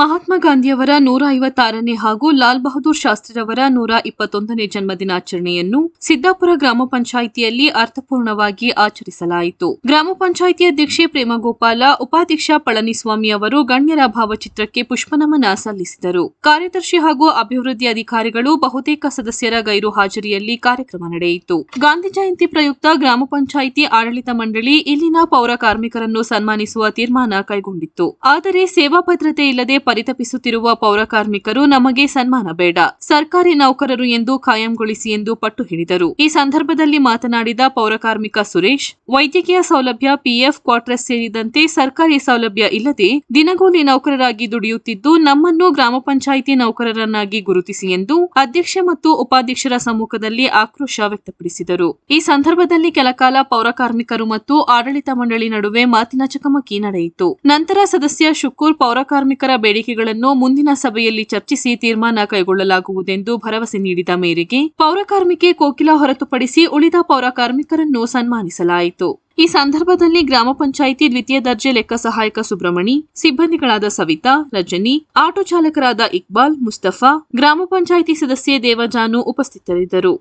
ಮಹಾತ್ಮ ಗಾಂಧಿಯವರ ನೂರ ಐವತ್ತಾರನೇ ಹಾಗೂ ಲಾಲ್ ಬಹದ್ದೂರ್ ಶಾಸ್ತ್ರಿರವರ ನೂರ ಇಪ್ಪತ್ತೊಂದನೇ ಜನ್ಮದಿನಾಚರಣೆಯನ್ನು ಸಿದ್ದಾಪುರ ಗ್ರಾಮ ಪಂಚಾಯಿತಿಯಲ್ಲಿ ಅರ್ಥಪೂರ್ಣವಾಗಿ ಆಚರಿಸಲಾಯಿತು. ಗ್ರಾಮ ಪಂಚಾಯಿತಿ ಅಧ್ಯಕ್ಷೆ ಪ್ರೇಮಗೋಪಾಲ, ಉಪಾಧ್ಯಕ್ಷ ಪಳನಿಸ್ವಾಮಿ ಅವರು ಗಣ್ಯರ ಭಾವಚಿತ್ರಕ್ಕೆ ಪುಷ್ಪನಮನ ಸಲ್ಲಿಸಿದರು. ಕಾರ್ಯದರ್ಶಿ ಹಾಗೂ ಅಭಿವೃದ್ಧಿ ಅಧಿಕಾರಿಗಳು ಬಹುತೇಕ ಸದಸ್ಯರ ಗೈರು ಹಾಜರಿಯಲ್ಲಿ ಕಾರ್ಯಕ್ರಮ ನಡೆಯಿತು. ಗಾಂಧಿ ಜಯಂತಿ ಪ್ರಯುಕ್ತ ಗ್ರಾಮ ಪಂಚಾಯಿತಿ ಆಡಳಿತ ಮಂಡಳಿ ಇಲ್ಲಿನ ಪೌರ ಕಾರ್ಮಿಕರನ್ನು ಸನ್ಮಾನಿಸುವ ತೀರ್ಮಾನ ಕೈಗೊಂಡಿತ್ತು. ಆದರೆ ಸೇವಾ ಭದ್ರತೆ ಇಲ್ಲದೆ ಪರಿತಪಿಸುತ್ತಿರುವ ಪೌರ ಕಾರ್ಮಿಕರು ನಮಗೆ ಸನ್ಮಾನ ಬೇಡ. ಸರ್ಕಾರಿ ನೌಕರರು ಎಂದು ಕಾಯಂಗೊಳಿಸಿ ಎಂದು ಪಟ್ಟು ಹಿಡಿದರು. ಈ ಸಂದರ್ಭದಲ್ಲಿ ಮಾತನಾಡಿದ ಪೌರ ಕಾರ್ಮಿಕ ಸುರೇಶ್, ವೈದ್ಯಕೀಯ ಸೌಲಭ್ಯ, ಪಿಎಫ್ ಕ್ವಾರ್ಟರ್ಸ್ ಸೇರಿದಂತೆ ಸರ್ಕಾರಿ ಸೌಲಭ್ಯ ಇಲ್ಲದೆ ದಿನಗೂಲಿ ನೌಕರರಾಗಿ ದುಡಿಯುತ್ತಿದ್ದು ನಮ್ಮನ್ನು ಗ್ರಾಮ ಪಂಚಾಯಿತಿ ನೌಕರರನ್ನಾಗಿ ಗುರುತಿಸಿ ಎಂದು ಅಧ್ಯಕ್ಷ ಮತ್ತು ಉಪಾಧ್ಯಕ್ಷರ ಸಮ್ಮುಖದಲ್ಲಿ ಆಕ್ರೋಶ ವ್ಯಕ್ತಪಡಿಸಿದರು. ಈ ಸಂದರ್ಭದಲ್ಲಿ ಕೆಲಕಾಲ ಪೌರ ಕಾರ್ಮಿಕರು ಮತ್ತು ಆಡಳಿತ ಮಂಡಳಿ ನಡುವೆ ಮಾತಿನ ಚಕಮಕಿ ನಡೆಯಿತು. ನಂತರ ಸದಸ್ಯ ಶುಕೂರ್ ಪೌರ ಕಾರ್ಮಿಕರ ಬೇಡಿಕೆಗಳನ್ನು ಮುಂದಿನ ಸಭೆಯಲ್ಲಿ ಚರ್ಚಿಸಿ ತೀರ್ಮಾನ ಕೈಗೊಳ್ಳಲಾಗುವುದೆಂದು ಭರವಸೆ ನೀಡಿದ ಮೇರೆಗೆ ಪೌರಕಾರ್ಮಿಕೆ ಕೋಕಿಲ ಹೊರತುಪಡಿಸಿ ಉಳಿದ ಪೌರಕಾರ್ಮಿಕರನ್ನು ಸನ್ಮಾನಿಸಲಾಯಿತು. ಈ ಸಂದರ್ಭದಲ್ಲಿ ಗ್ರಾಮ ಪಂಚಾಯಿತಿ ದ್ವಿತೀಯ ದರ್ಜೆ ಲೆಕ್ಕ ಸಹಾಯಕ ಸುಬ್ರಹ್ಮಣಿ, ಸಿಬ್ಬಂದಿಗಳಾದ ಸವಿತಾ, ರಜನಿ, ಆಟೋ ಚಾಲಕರಾದ ಇಕ್ಬಾಲ್, ಮುಸ್ತಫಾ, ಗ್ರಾಮ ಪಂಚಾಯಿತಿ ಸದಸ್ಯೆ ದೇವಜಾನು ಉಪಸ್ಥಿತರಿದ್ದರು.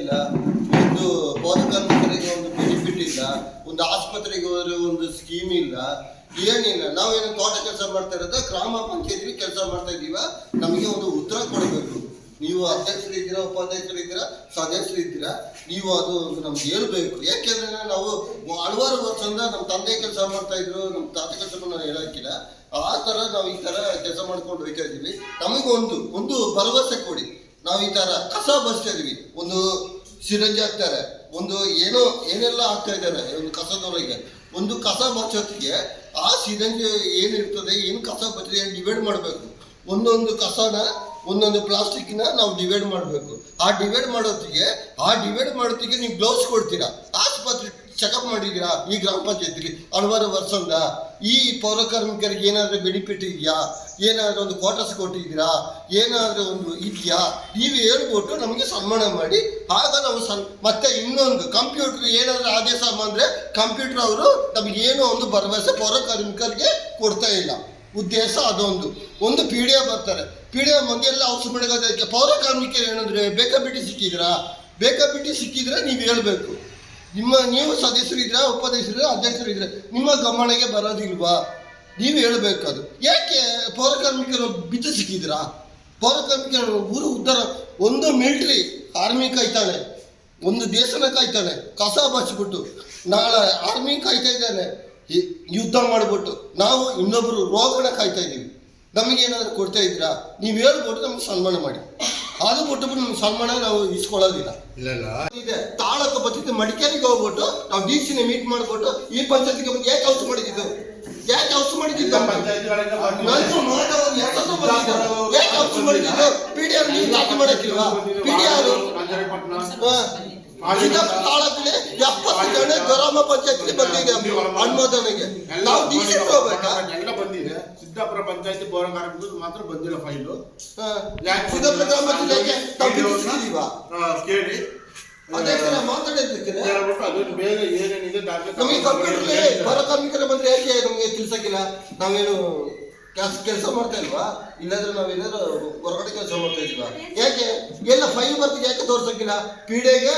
ಇಲ್ಲ. ಒಂದು ಪೌರಕಾರ್ಮಿಕರಿಗೆ ಒಂದು ಬೆನಿಫಿಟ್ ಇಲ್ಲ, ಒಂದು ಆಸ್ಪತ್ರೆಗೆ ಹೋದ್ರೆ ಒಂದು ಸ್ಕೀಮ್ ಇಲ್ಲ, ಏನಿಲ್ಲ. ನಾವೇನು ತೋಟ ಕೆಲಸ ಮಾಡ್ತಾ ಇರೋದ? ಗ್ರಾಮ ಪಂಚಾಯತಿ ಕೆಲಸ ಮಾಡ್ತಾ ಇದೀವ. ನಮಗೆ ಒಂದು ಉತ್ತರ ಕೊಡಬೇಕು. ನೀವು ಅಧ್ಯಕ್ಷರು ಇದ್ದೀರಾ, ಉಪಾಧ್ಯಕ್ಷರು ಇದ್ದೀರಾ, ಸದಸ್ಯರು ಇದ್ದೀರಾ, ನೀವು ಅದು ನಮ್ಗೆ ಹೇಳ್ಬೇಕು. ಯಾಕೆಂದ್ರೆ ನಾವು ಹಲವಾರು ವರ್ಷದಿಂದ ನಮ್ಮ ತಂದೆ ಕೆಲಸ ಮಾಡ್ತಾ ಇದ್ರು ನಮ್ಮ ತಾತ ಕೆಲಸ ನಾನು ಹೇಳಕ್ಕಿಲ್ಲ. ಆ ತರ ನಾವು ಈ ತರ ಕೆಲಸ ಮಾಡ್ಕೊಂಡು ಹೋಗ್ತಾ ನಮಗೊಂದು, ಒಂದು ಭರವಸೆ ಕೊಡಿ. ನಾವು ಈ ತರ ಕಸ ಬಸ್ತಾ ಇದೀವಿ. ಒಂದು ಸಿರಂಜಿ ಹಾಕ್ತಾರೆ ಒಂದು ಏನೋ, ಏನೆಲ್ಲ ಹಾಕ್ತಾ ಇದ್ದಾರೆ, ಒಂದು ಕಸದೊಳಗೆ. ಒಂದು ಕಸ ಬಚ್ಚೋತ್ತಿಗೆ ಆ ಸಿರಂಜಿ ಏನಿರ್ತದೆ, ಏನು ಕಸ ಬರ್ತದೆ ಡಿವೈಡ್ ಮಾಡಬೇಕು. ಒಂದೊಂದು ಕಸನ, ಒಂದೊಂದು ಪ್ಲಾಸ್ಟಿಕ್ನ ನಾವು ಡಿವೈಡ್ ಮಾಡಬೇಕು. ಆ ಡಿವೈಡ್ ಮಾಡೋತ್ತಿಗೆ, ಆ ಡಿವೈಡ್ ಮಾಡೋತ್ತಿಗೆ ನೀವು ಗ್ಲೌಸ್ ಕೊಡ್ತೀರಾ. ಆಸ್ಪತ್ರೆ ಚೆಕಪ್ ಮಾಡಿದ್ದೀರಾ? ಈ ಗ್ರಾಮ ಪಂಚಾಯತ್ಗೆ ಹಲವಾರು ವರ್ಷದಿಂದ ಈ ಪೌರ ಕಾರ್ಮಿಕರಿಗೆ ಏನಾದರೂ ಬೆನಿಫಿಟ್ ಇದೆಯಾ? ಏನಾದರೂ ಒಂದು ಕ್ವಾರ್ಟರ್ಸ್ ಕೊಟ್ಟಿದ್ದೀರಾ? ಏನಾದರೂ ಒಂದು ಇದೆಯಾ? ನೀವು ಹೇಳ್ಬಿಟ್ಟು ನಮಗೆ ಸನ್ಮಾನ ಮಾಡಿ ಆಗ ನಾವು ಸನ್, ಮತ್ತೆ ಇನ್ನೊಂದು ಕಂಪ್ಯೂಟರ್ ಏನಾದರೂ ಆದೇಶ ಬಂದರೆ ಕಂಪ್ಯೂಟರ್ ಅವರು ನಮಗೆ ಏನೋ ಒಂದು ಭರವಸೆ ಪೌರ ಕಾರ್ಮಿಕರಿಗೆ ಕೊಡ್ತಾ ಇಲ್ಲ. ಉದ್ದೇಶ ಅದೊಂದು. ಒಂದು ಪಿ ಡಿ ಬರ್ತಾರೆ. ಪಿ ಡಿ ಮಂದಿಯೆಲ್ಲ ಔಷಧ ಮಾಡಿಗೋದಕ್ಕೆ ಪೌರ ಕಾರ್ಮಿಕರು ಏನಂದ್ರೆ ಬೇಕಾಬಿಟ್ಟಿ ಸಿಕ್ಕಿದ್ರಾ? ಬೇಕಾಬಿಟ್ಟಿ ಸಿಕ್ಕಿದ್ರೆ ನೀವು ಹೇಳ್ಬೇಕು. ನಿಮ್ಮ ನೀವು ಸದಸ್ಯರು ಇದ್ರೆ ಉಪದೇಶರು ಅಧ್ಯಕ್ಷರು ಇದ್ರೆ ನಿಮ್ಮ ಗಮನಕ್ಕೆ ಬರೋದಿಲ್ವಾ? ನೀವು ಹೇಳ್ಬೇಕು ಅದು ಯಾಕೆ ಪೌರಕಾರ್ಮಿಕರು ಬಿದ್ದು ಸಿಕ್ಕಿದ್ರಾ ಪೌರಕಾರ್ಮಿಕರು ಊರು ಉದ್ಧಾರ, ಒಂದು ಮಿಲಿಟ್ರಿ ಆರ್ಮಿ ಕಾಯ್ತಾಳೆ ಒಂದು ದೇಶನ ಕಾಯ್ತಾಳೆ ಕಸ ಬಚ್ಚಿಬಿಟ್ಟು ನಾಳೆ ಆರ್ಮಿ ಕಾಯ್ತಾ ಇದ್ದಾನೆ ಯುದ್ಧ ಮಾಡಿಬಿಟ್ಟು, ನಾವು ಇನ್ನೊಬ್ಬರು ರೋಗನ ಕಾಯ್ತಾ ಇದ್ದೀವಿ. ನಮಗೇನಾದರೂ ಕೊಡ್ತಾ ಇದ್ದೀರಾ? ನೀವು ಹೇಳ್ಬಿಟ್ಟು ನಮ್ಗೆ ಸನ್ಮಾನ ಮಾಡಿ. ಅದು ಬಿಟ್ಟು ನಮ್ಗೆ ಸನ್ಮಾನ ನಾವು ಇಸ್ಕೊಳ್ಳೋದಿಲ್ಲ. ಇಲ್ಲ ಇಲ್ಲ. ಇದೆ. ತಾಳಕ್ಕೆ ಬಂದಿದ್ದು ಮಡಿಕೇರಿಗೆ ಹೋಗ್ಬಿಟ್ಟು ನಾವು ಡಿ ಸಿನ ಮೀಟ್ ಮಾಡ್ಬಿಟ್ಟು ಈ ಪಂಚಾಯತ್ಗೆ ಬಂದು ಯಾಕೆ ಹೌಸ್ ಮಾಡಿದ್ದು? ಯಾಕೆ ಹೌಸ್ ಮಾಡಿದ್ದು? ಬಂದಿದ್ದು ಯಾಕೆ ಮಾಡಿದ್ದು? ಪಿ ಡಿ ಆರ್ ನೀವು ದಾಖಲೆ ಮಾಡಕ್ಕಿಲ್ವಾ? ಪಿ ಡಿ ಆರ್ ತಾಲೂಕಿಗೆ ಎಪ್ಪತ್ತು ಜನ ಗ್ರಾಮ ಪಂಚಾಯತ್ಗೆ ಬಂದಿದೆ ಅನುಮೋದನೆಗೆ. ನಾವು ಹೋಗ್ಬೇಕಾ ಎಲ್ಲ ಬಂದಿದೆ. ಸಿದ್ದಾಪುರ ಪಂಚಾಯತಿ ಪೌರ ಕಾರ್ಮಿಕರು ಮಾತ್ರ ಬಂದಿಲ್ಲ ಫೈಲು. ಸಿದ್ದಾಪುರ ಗ್ರಾಮ ನಾವು ಬಿಡಿಸಿದೀವಾ ಕೇಳಿ ಬೇರೆ ನಮಗೆ ಕಂಪ್ಯೂಟರ್ ಪರ ಕಾರ್ಮಿಕರ ಬಂದ್ರೆ ಯಾಕೆ ನಮಗೆ ತಿಳ್ಸಕ್ಕಿಲ್ಲ? ನಾವೇನು ಕೆಲಸ ಕೆಲಸ ಮಾಡ್ತಾ ಇಲ್ವಾ ಇಲ್ಲಾಂದ್ರೆ ನಾವೇನಾದ್ರು ಹೊರಗಡೆ ಕೆಲಸ ಮಾಡ್ತಾ ಇದೀವಾ ಯಾಕೆ? ಎಲ್ಲ ಫೈಲ್ ಬರ್ತಿಗೆ ಯಾಕೆ ತೋರ್ಸಕ್ಕಿಲ್ಲ? ಪೀಡೆಗೆ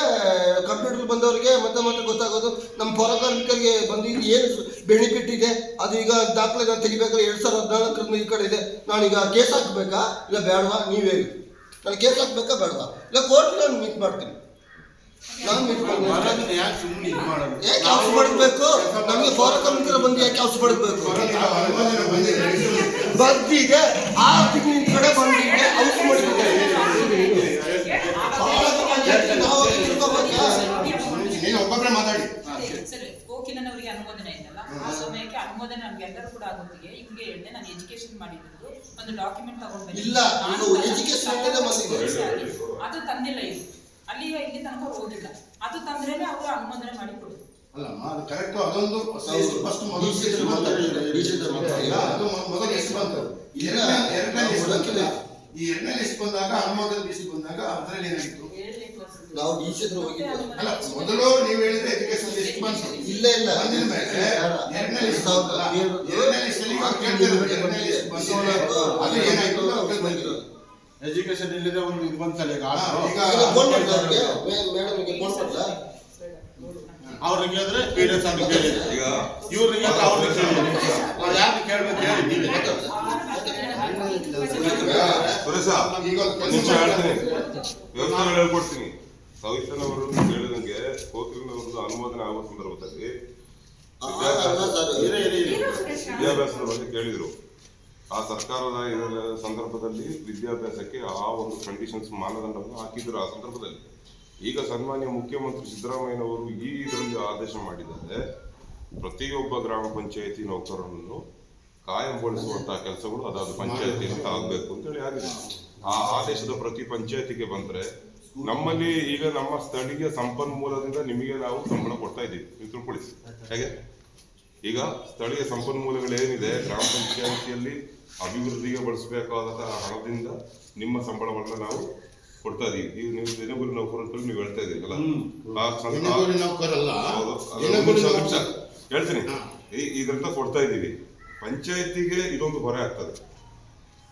ಕಂಪ್ಯೂಟರ್ ಬಂದವರಿಗೆ ಮತ್ತೆ ಮತ್ತೆ ಗೊತ್ತಾಗೋದು. ನಮ್ಮ ಪೌರಕಾರ್ಮಿಕರಿಗೆ ಬಂದು ಏನು ಬೆನಿಫಿಟ್ ಇದೆ ಅದು ಈಗ ದಾಖಲೆ ನಾನು ತೆಗಿಬೇಕಾದ್ರೆ ಎರಡು ಸಾವಿರದ ಹದಿನಾಲ್ಕರಿಂದ ಈ ಕಡೆ ಇದೆ. ನಾನೀಗ ಕೇಸ್ ಹಾಕಬೇಕಾ? ಇಲ್ಲ ಬೇಡವಾ ನೀವೇ ನಾನು ಕೇಸ್ ಹಾಕ್ಬೇಕಾ ಬೇಡವಾ ಇಲ್ಲ ಕೋರ್ಟ್ ನಾನು ಮೀಟ್ ಮಾಡ್ತೀನಿ. ಮಾಡ್ತೀನಿ ಮಾಡೋದನ್ನ ಯಾಕೆ ಸುಮ್ಮನೆ ಇದು ಮಾಡೋದು? ಯಾಕೆ ನಮಗೆ ಬಂದು ಯಾಕೆ ಅನುಮೋದನೆ ಬಂದಿದೆ. ಬರ್ದಿದೆ ಆ ಕಡೆ ನೀನು ಒಬ್ಬೊಬ್ಬರೇ ಮಾತಾಡಿ. ಸರಿ. ಕೋಕಿಲನವರಿಗೆ ಅನುಮೋದನೆ ಆಯ್ತಲ್ಲ ಆ ಸಮಯಕ್ಕೆ ಅನುಮೋದನೆ ನಮ್ಗೆಲ್ಲರೂ ಕೂಡ ಆಗುತ್ತೆ ಹಿಂಗೆ ಹೇಳಿದೆ ನಾನು ಎಜುಕೇಶನ್ ಮಾಡಿದ್ದು ಒಂದು ಡಾಕ್ಯುಮೆಂಟ್ ತಗೊಂಡಿಲ್ಲ ಇಲ್ಲ, ನಾನು ಎಜುಕೇಶನ್ ಅದು ತಂದಿಲ್ಲ ಇದು ಅಲ್ಲಿ ಇಲ್ಲಿ ತನಕ ಹೋಗಿಲ್ಲ ಅದು ತಂದ್ರೇನೆ ಅವರು ಅನುಮೋದನೆ ಮಾಡಿ ಕೊಡುದು ಅಲ್ಲಮ್ಮ ಅದು ಕರೆಕ್ಟ್ ಅದೊಂದು ಫಸ್ಟ್ ಮೊದಲು ಡಿ ಸಿ ಇದ್ರು ಮಾತಾಡಿದ್ರೆ, ಡಿ ಸಿ ಇಲ್ಲ, ಅದು ಮೊದಲು ಮೊದಲು ಎಷ್ಟು ಬಂತು ಎರಡನೇ ಎರಡನೇ ಹುಡುಕಿಲ್ಲ. ಈ ಎರಡನೇ ಲಿಸ್ಟ್ ಬಂದಾಗ ಅನುಮೋದನೆ ಬಿಸಿ ಬಂದಾಗ ಅದರಲ್ಲಿ ಏನಾಗಿತ್ತು ನಾವು ಈಚೆದ್ರ ಹತ್ರ ಅಲ್ಲ ಮೊದಲು ನೀವು ಹೇಳಿದ್ರೆ ಎಜುಕೇಶನ್ ಲಿಸ್ಟ್ ಇಲ್ಲ ಇಲ್ಲ. ಬಂದಿದ ಮೇಲೆ ಎರಡನೇ ಲಿಸ್ಟ್ ಎರಡನೇ ಲಿಸ್ಟ್ ಅಲ್ಲಿ ಕೇಳ್ತಿರೋದು ಎರಡನೇ ಲಿಸ್ಟ್ ಬಂತು. ಅದು ಏನಾಯ್ತು ಅಂತ ಅವ್ರಿಗೆ ಬಂದಿರೋದು. ಎಜುಕೇಶನ್ ಇಲ್ಲದೆ ಒಂದು ಇದು ಬಂತಲ್ಲ ಈಗ. ಅವ್ರಿಗೆ ಮೇಡಮ್ಗೆ ಫೋನ್ ಮಾಡ್ಲಾ ಅವ್ರಿಗೆ ಕೇಳಿದ್ರೆ ಪಿ ಡಿ ಎಸ್ ಅವ್ರಿಗೆ ಕೇಳಿದ್ರು ಈಗ ಇವ್ರಿಗೆ ಅವ್ರಿಗೆ ಕೇಳಿದ್ರು ಅವ್ರು ಯಾರು ಕೇಳ್ಬೇಕು ಹೇಳಿ ನೀವೇ. ಈಗ ಒಂದ್ ನಿಮಿಷ ಹೇಳ್ತೀನಿ. ವ್ಯವಸ್ಥೆಗಳು ಹೇಳ್ಕೊಡ್ತೀನಿ. ಸವಿತನವರು ಹೇಳಿದಂಗೆ ಕೋಕಿಲನವರದ್ದು ಅನುಮೋದನೆ ಆಗುವ ಸಂದರ್ಭದಲ್ಲಿ. ವಿದ್ಯಾಭ್ಯಾಸದ ಬಗ್ಗೆ ಕೇಳಿದ್ರು. ಆ ಸರ್ಕಾರದ ಸಂದರ್ಭದಲ್ಲಿ ವಿದ್ಯಾಭ್ಯಾಸಕ್ಕೆ ಆ ಒಂದು ಕಂಡೀಷನ್ಸ್ ಮಾನದಂಡವನ್ನು ಹಾಕಿದ್ರು ಆ ಸಂದರ್ಭದಲ್ಲಿ. ಈಗ ಸನ್ಮಾನ್ಯ ಮುಖ್ಯಮಂತ್ರಿ ಸಿದ್ದರಾಮಯ್ಯನವರು ಈ ಇದರಲ್ಲಿ ಆದೇಶ ಮಾಡಿದ್ದಾರೆ. ಪ್ರತಿಯೊಬ್ಬ ಗ್ರಾಮ ಪಂಚಾಯತಿ ನೌಕರರನ್ನು ಕಾಯಂಗೊಳಿಸುವಂತಹ ಕೆಲಸಗಳು ಅದಾದ ಅಂತ ಆಗಬೇಕು ಅಂತೇಳಿ ಆಗಿದೆ ಆ ಆದೇಶದ ಪ್ರತಿ ಪಂಚಾಯತಿಗೆ ಬಂದ್ರೆ ನಮ್ಮಲ್ಲಿ ಈಗ ನಮ್ಮ ಸ್ಥಳೀಯ ಸಂಪನ್ಮೂಲದಿಂದ ನಿಮಗೆ ನಾವು ಸಂಬಳ ಕೊಡ್ತಾ ಇದ್ದೀವಿ. ನೀವು ತಿಳ್ಕೊಳ್ಳಿ. ಹೇಗೆ? ಈಗ ಸ್ಥಳೀಯ ಸಂಪನ್ಮೂಲಗಳೇನಿದೆ, ಗ್ರಾಮ ಪಂಚಾಯಿತಿಯಲ್ಲಿ ಅಭಿವೃದ್ಧಿಗೆ ಬಳಸಬೇಕಾದಂತಹ ಹಣದಿಂದ ನಿಮ್ಮ ಸಂಬಳವನ್ನು ನಾವು ಕೊಡ್ತಾ ಇದೀವಿ. ಈಗ ನೀವು ದಿನಗೂಲಿ ನೌಕರ ಅಂತ ನೀವು ಹೇಳ್ತಾ ಇದ್ದೀವಿ ಆ ಸಂ- ದಿನಗೂಲಿ ನೌಕರಲ್ಲ? ಹೌದು. ಅದು ದಿನಗೂಲಿ ಒಂದು ನಿಮಿಷ ನೌಕರ. ಹೇಳ್ತೀನಿ. ಈ- ಇದರಿಂದ ಕೊಡ್ತಾ ಇದ್ದೀವಿ ಪಂಚಾಯತಿಗೆ ಇದೊಂದು ಹೊರೆ ಆಗ್ತದೆ.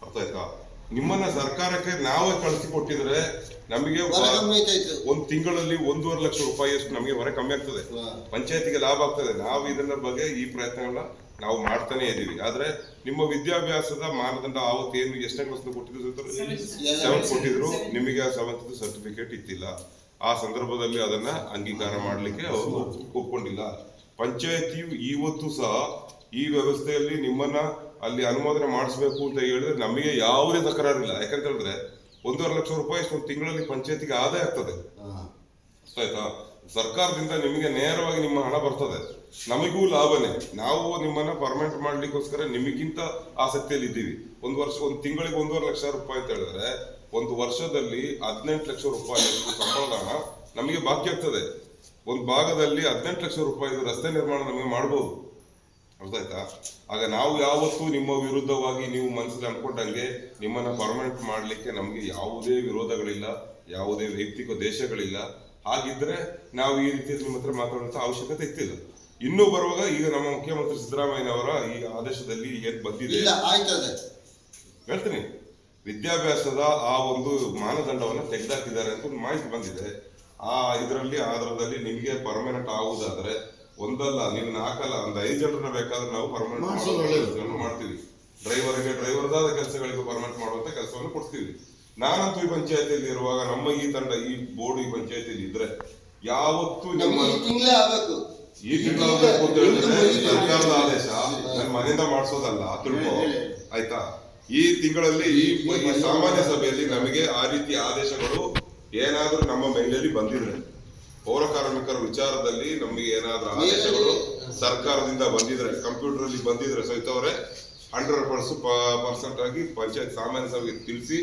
ಅರ್ಥ ಆಯ್ತಾ? ನಿಮ್ಮನ್ನ ಸರ್ಕಾರಕ್ಕೆ ನಾವೇ ಕಳಿಸಿ ಕೊಟ್ಟಿದ್ರೆ ನಮಗೆ ಹೊರ ಕಮ್ಮಿ ಆಯ್ತಾಯ್ತು. ಒಂದ್ ತಿಂಗಳಲ್ಲಿ ಒಂದೂವರೆ ಲಕ್ಷ ರೂಪಾಯಿಯಷ್ಟು ನಮಗೆ ಹೊರೆ ಕಮ್ಮಿ ಆಗ್ತದೆ. ಪಂಚಾಯತಿಗೆ ಲಾಭ ಆಗ್ತದೆ. ನಾವು ಇದನ್ನ ಬಗ್ಗೆ ಈ ಪ್ರಯತ್ನಗಳನ್ನ ನಾವು ಮಾಡ್ತಾನೆ ಇದೀವಿ. ಆದ್ರೆ ನಿಮ್ಮ ವಿದ್ಯಾಭ್ಯಾಸದ ಮಾನದಂಡ ಆವತ್ತು ಏನು? ಎಷ್ಟನೇ ಕ್ಲಾಸ್ ಕೊಟ್ಟಿದ್ರು ಸೆವೆಂತ್ ಕೊಟ್ಟಿದ್ರು. ನಿಮಗೆ ಆ ಸೆವೆಂತ್ ಸರ್ಟಿಫಿಕೇಟ್ ಇತ್ತಿಲ್ಲ ಆ ಸಂದರ್ಭದಲ್ಲಿ ಅದನ್ನ ಅಂಗೀಕಾರ ಮಾಡಲಿಕ್ಕೆ ಅವರು ಒಪ್ಕೊಂಡಿಲ್ಲ. ಪಂಚಾಯತಿಯು ಇವತ್ತು ಸಹ ಈ ವ್ಯವಸ್ಥೆಯಲ್ಲಿ ನಿಮ್ಮನ್ನ ಅಲ್ಲಿ ಅನುಮೋದನೆ ಮಾಡಿಸ್ಬೇಕು ಅಂತ ಹೇಳಿದ್ರೆ ನಮಗೆ ಯಾವುದೇ ತಕರಾರಿಲ್ಲ. ಯಾಕಂತ ಹೇಳಿದ್ರೆ ಒಂದೂವರೆ ಲಕ್ಷ ರೂಪಾಯಿ ಇಷ್ಟೊಂದು ತಿಂಗಳಲ್ಲಿ ಪಂಚಾಯತಿಗೆ ಆದಾಯ ಆಗ್ತದೆ. ಆಯ್ತಾ? ಸರ್ಕಾರದಿಂದ ನಿಮಗೆ ನೇರವಾಗಿ ನಿಮ್ಮ ಹಣ ಬರ್ತದೆ. ನಮಗೂ ಲಾಭನೇ. ನಾವು ನಿಮ್ಮನ್ನ ಪರ್ಮನೆಂಟ್ ಮಾಡ್ಲಿಕ್ಕೋಸ್ಕರ ನಿಮಗಿಂತ ಆಸಕ್ತಿಯಲ್ಲಿ ಇದ್ದೀವಿ ಒಂದು ವರ್ಷ, ಒಂದು ತಿಂಗಳಿಗೆ ಒಂದೂವರೆ ಲಕ್ಷ ರೂಪಾಯಿ ಅಂತ ಹೇಳಿದ್ರೆ, ಒಂದು ವರ್ಷದಲ್ಲಿ ಹದಿನೆಂಟು ಲಕ್ಷ ರೂಪಾಯಿ ಸಂಬಳದ ಹಣ ನಮಗೆ ಬಾಕಿ ಆಗ್ತದೆ. ಒಂದು ಭಾಗದಲ್ಲಿ ಹದಿನೆಂಟು ಲಕ್ಷ ರೂಪಾಯಿ ರಸ್ತೆ ನಿರ್ಮಾಣ ನಮಗೆ ಮಾಡ್ಬೋದು. ಅರ್ಥ ಆಯ್ತಾ ಆಗ ನಾವು ಯಾವತ್ತೂ ನಿಮ್ಮ ವಿರುದ್ಧವಾಗಿ ನೀವು ಮನಸ್ಸಲ್ಲಿ ಅನ್ಕೊಂಡಂಗೆ ನಿಮ್ಮನ್ನ ಪರ್ಮನೆಂಟ್ ಮಾಡಲಿಕ್ಕೆ ನಮಗೆ ಯಾವುದೇ ವಿರೋಧಗಳಿಲ್ಲ, ಯಾವುದೇ ವೈಯಕ್ತಿಕ ದೇಶಗಳಿಲ್ಲ. ಹಾಗಿದ್ರೆ ನಾವು ಈ ರೀತಿ ನಿಮ್ಮ ಹತ್ರ ಮಾತಾಡುವಂತ ಅವಶ್ಯಕತೆ ಇತ್ತಿಲ್ಲ. ಇನ್ನೂ ಬರುವಾಗ ಈಗ ನಮ್ಮ ಮುಖ್ಯಮಂತ್ರಿ ಸಿದ್ದರಾಮಯ್ಯನವರ ಈ ಆದೇಶದಲ್ಲಿ ಏನ್ ಬಂದಿದೆ? ಇಲ್ಲ ಆಯ್ತದೆ ಹೇಳ್ತೀನಿ. ವಿದ್ಯಾಭ್ಯಾಸದ ಆ ಒಂದು ಮಾನದಂಡವನ್ನ ತೆಗೆದಾಕಿದ್ದಾರೆ ಅಂತ ಒಂದು ಮಾಹಿತಿ ಬಂದಿದೆ. ಆ ಇದರಲ್ಲಿ ಆಧಾರದಲ್ಲಿ ನಿಮಗೆ ಪರ್ಮನೆಂಟ್ ಆಗುವುದಾದ್ರೆ ಒಂದಲ್ಲ ನೀವು ನಾಲ್ಕಲ್ಲ ಒಂದು ಐದು ಜನರನ್ನ ಬೇಕಾದ್ರೆ ನಾವು. ಪರ್ಮನೆಂಟ್ ಮಾಡ್ತೀವಿ. ಡ್ರೈವರ್ಗೆ ಡ್ರೈವರ್ದಾದ ಕೆಲಸಗಳಿಗೆ ಪರ್ಮನೆಂಟ್ ಮಾಡುವಂತ ಕೆಲಸವನ್ನು ಕೊಡ್ತೀವಿ. ನಾನಂತೂ ಈ ಪಂಚಾಯತಿಯಲ್ಲಿ ಇರುವಾಗ ನಮ್ಮ ಈ ತಂಡ ಈ ಬೋರ್ಡ್ ಈ ಪಂಚಾಯತಿಯಲ್ಲಿ ಇದ್ರೆ ಯಾವತ್ತೂ ನಮ್ಮ ಈ ತಿಂಗಳೇ ಆಗ್ಬೇಕು. ಈ ತಿಂಗಳಾಗಬೇಕು ಅಂತ ಹೇಳಿದ್ರೆ ಸರ್ಕಾರದ ಆದೇಶ. ನನ್ನ ಮನೆಯಿಂದ ಮಾಡಿಸೋದಲ್ಲ ತಿಳ್ಕೊ. ಆಯ್ತಾ? ಈ ತಿಂಗಳಲ್ಲಿ ಈ ಸಾಮಾನ್ಯ ಸಭೆಯಲ್ಲಿ ನಮಗೆ ಆ ರೀತಿ ಆದೇಶಗಳು ಏನಾದ್ರೂ ನಮ್ಮ ಮೇಲೆಯಲ್ಲಿ ಬಂದಿದ್ರೆ ಪೌರ ಕಾರ್ಮಿಕರ ವಿಚಾರದಲ್ಲಿ ನಮಗೆ ಏನಾದ್ರೂ ಆದೇಶಗಳು ಸರ್ಕಾರದಿಂದ ಬಂದಿದ್ರೆ ಕಂಪ್ಯೂಟರ್ ಅಲ್ಲಿ ಬಂದಿದ್ರೆ ಸಹಿತ ಅವರೇ ಹಂಡ್ರೆಡ್ ಪರ್ಸೆಂಟ್ ಪರ್ಸೆಂಟ್ ಆಗಿ ಪಂಚಾಯತ್ ಸಾಮಾನ್ಯ ಸಭೆಗೆ ತಿಳಿಸಿ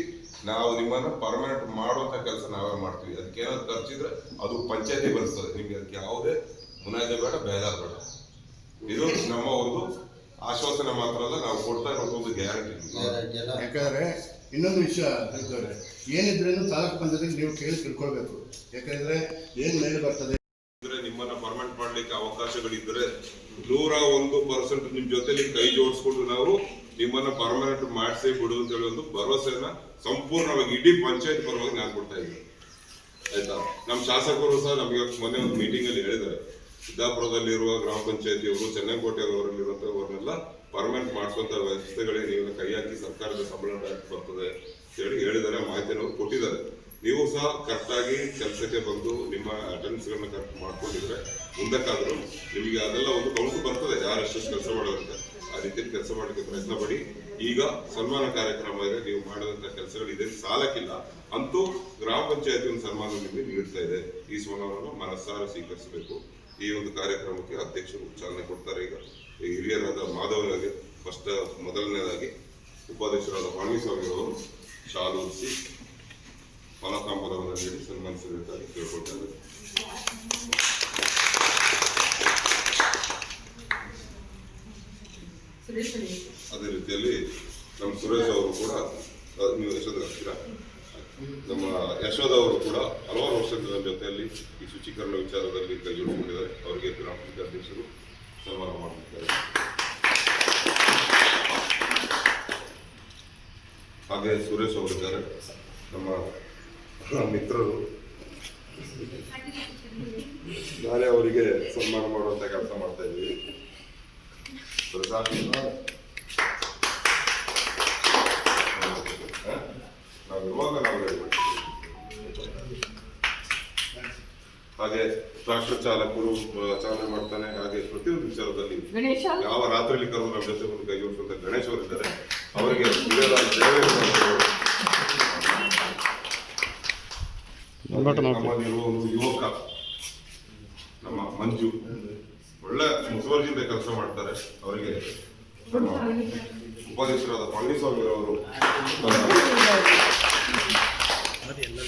ನಾವು ನಿಮ್ಮನ್ನ ಪರ್ಮನೆಂಟ್ ಮಾಡುವಂತ ಕೆಲಸ ನಾವೇ ಮಾಡ್ತೀವಿ. ಅದಕ್ಕೆ ಏನಾದ್ರು ಖರ್ಚಿದ್ರೆ ಅದು ಪಂಚಾಯತಿ ಬರ್ತದೆ ನಿಮ್ಗೆ ಅದಕ್ಕೆ ಯಾವುದೇ ಮುನಾಜೆ ಬೇಡ ಬೇಜಾರ್ ಬೇಡ. ಇದು ನಮ್ಮ ಒಂದು ಆಶ್ವಾಸನೆ ಮಾತ್ರ ಅಲ್ಲ ನಾವು ಕೊಡ್ತಾ ಇರೋ ಒಂದು ಗ್ಯಾರಂಟಿ ಯಾಕಂದ್ರೆ ಇನ್ನೊಂದು ವಿಷಯ ಇದ್ದವ್ರೆ ಏನಿದ್ರೇನು ತಾಲೂಕು ಪಂಚಾಯತಿಗೆ ನೀವು ಕೇಳಿ ತಿಳ್ಕೊಳ್ಬೇಕು. ಯಾಕಂದ್ರೆ ಏನ್ ಮೇಲೆ ಬರ್ತದೆ? ಇದ್ರೆ ನಿಮ್ಮನ್ನ ಪರ್ಮನೆಂಟ್ ಮಾಡ್ಲಿಕ್ಕೆ ಅವಕಾಶಗಳಿದ್ರೆ ನೂರ ಒಂದು ಪರ್ಸೆಂಟ್ ನಿಮ್ ಜೊತೆಲಿ ಕೈ ಜೋಡಿಸ್ಕೊಂಡು ನಾವು ನಿಮ್ಮನ್ನ ಪರ್ಮನೆಂಟ್ ಮಾಡಿಸಿ ಬಿಡು ಅಂತ ಹೇಳಿ ಒಂದು ಭರವಸೆಯನ್ನ ಸಂಪೂರ್ಣವಾಗಿ ಇಡೀ ಪಂಚಾಯತ್ ಪರವಾಗಿ ನಾನು ಕೊಡ್ತಾ ಇದ್ದೀನಿ. ಆಯ್ತಾ? ನಮ್ಮ ಶಾಸಕರು ಸಹ ನಮಗೆ ಮೊನ್ನೆ ಒಂದು ಮೀಟಿಂಗ್ ಅಲ್ಲಿ ಹೇಳಿದ್ದಾರೆ. ಸಿದ್ದಾಪುರದಲ್ಲಿರುವ ಗ್ರಾಮ ಪಂಚಾಯತಿಯವರು ಚೆನ್ನಕೋಟೆ ಅವರಲ್ಲಿರುವಂತವರನ್ನೆಲ್ಲ ಪರ್ಮನೆಂಟ್ ಮಾಡಿಸುವಂತ ವ್ಯವಸ್ಥೆಗಳೇ ನೀವು ಕೈ ಹಾಕಿ ಸರ್ಕಾರದ ಸಂಬಳ ಬರ್ತದೆ ಹೇಳಿ ಹೇಳಿದ್ದಾರೆ, ಮಾಹಿತಿಯನ್ನು ಅವರು ಕೊಟ್ಟಿದ್ದಾರೆ. ನೀವು ಸಹ ಕರೆಕ್ಟಾಗಿ ಕೆಲಸಕ್ಕೆ ಬಂದು ನಿಮ್ಮ ಅಟೆಂಡೆನ್ಸ್ ಗಳನ್ನ ಕರೆಕ್ಟ್ ಮಾಡ್ಕೊಂಡಿದ್ರೆ, ಮುಂದಕ್ಕಾದ್ರೂ ನಿಮಗೆ ಅದೆಲ್ಲ ಒಂದು ಕೌಂಟ್ ಬರ್ತದೆ, ಯಾರು ಎಷ್ಟು ಕೆಲಸ ಮಾಡೋದಂತೆ. ಆ ರೀತಿ ಕೆಲಸ ಮಾಡಲಿಕ್ಕೆ ಪ್ರಯತ್ನ ಪಡಿ. ಈಗ ಸನ್ಮಾನ ಕಾರ್ಯಕ್ರಮ ಇದೆ, ನೀವು ಮಾಡಿದಂಥ ಕೆಲಸಗಳು ಇದೆ ಸಾಲಕ್ಕಿಲ್ಲ. ಅಂತೂ ಗ್ರಾಮ ಪಂಚಾಯತಿ ಒಂದು ಸನ್ಮಾನ ನಿಮಗೆ ನೀಡ್ತಾ ಇದೆ. ಈ ಸನ್ಮಾನವನ್ನು ಮನಸ್ಸಾರ ಸ್ವೀಕರಿಸಬೇಕು. ಈ ಒಂದು ಕಾರ್ಯಕ್ರಮಕ್ಕೆ ಅಧ್ಯಕ್ಷರು ಚಾಲನೆ ಕೊಡ್ತಾರೆ ಈಗ. ಹಿರಿಯರಾದ ಮಾಧವನಿಗೆ ಫಸ್ಟ್ ಮೊದಲನೇದಾಗಿ ಉಪಾಧ್ಯಕ್ಷರಾದ ಪಳನಿಸ್ವಾಮಿ ಅವರು ಶಾಲು ಹೊರಿಸಿ ಫಲತಾಂಬರವನ್ನು ನೀಡಿ ಸನ್ಮಾನಿಸಬೇಕಾಗಿ ಕೇಳ್ಕೊಳ್ತಾರೆ ನೀವು ನಮ್ಮ ಯಶೋಧ ಅವರು ಕೂಡ ಹಲವಾರು ವರ್ಷಗಳ ಜೊತೆಯಲ್ಲಿ ಈ ಶುಚೀಕರಣ ವಿಚಾರದಲ್ಲಿ ಕೈಗೊಂಡಿದ್ದಾರೆ ಅವರಿಗೆ ಗ್ರಾಮ ಅಧ್ಯಕ್ಷರು ಸನ್ಮಾನ ಮಾಡುತ್ತಿದ್ದಾರೆ ಹಾಗೆ ಸುರೇಶ್ ಅವರಿದ್ದಾರೆ ನಮ್ಮ ಮಿತ್ರರು. ನಾನೇ ಅವರಿಗೆ ಸನ್ಮಾನ ಮಾಡುವಂತ ಕೆಲಸ ಮಾಡ್ತಾ ಇದ್ದೀವಿ ನಾವು ಇರುವಾಗ ನಾವು ಹೇಳ್ಬೇಕು. ಹಾಗೆ ಟ್ರಾಕ್ಟರ್ ಚಾಲಕರು ಚಾಲನೆ ಮಾಡ್ತಾನೆ. ಹಾಗೆ ಪ್ರತಿಯೊಂದು ವಿಚಾರದಲ್ಲಿ ಯಾವ ರಾತ್ರಿಯಲ್ಲಿ ಕರೆದು ನಮ್ಮ ಜೊತೆ ಒಂದು ಕೈ ಜೋಡಿಸುವಂತ ಗಣೇಶ್ ಅವರಿದ್ದಾರೆ. ಅವರಿಗೆ ನಮ್ಮಲ್ಲಿರುವ ಯುವಕ ನಮ್ಮ ಮಂಜು ಒಳ್ಳೆ ಮುತುವರ್ಜಿಯಿಂದ ಕೆಲಸ ಮಾಡ್ತಾರೆ. ಅವರಿಗೆ ಉಪಾಧ್ಯಕ್ಷರಾದ ಪಳನಿಸ್ವಾಮಿ ಅವರು മതിയല്ലോ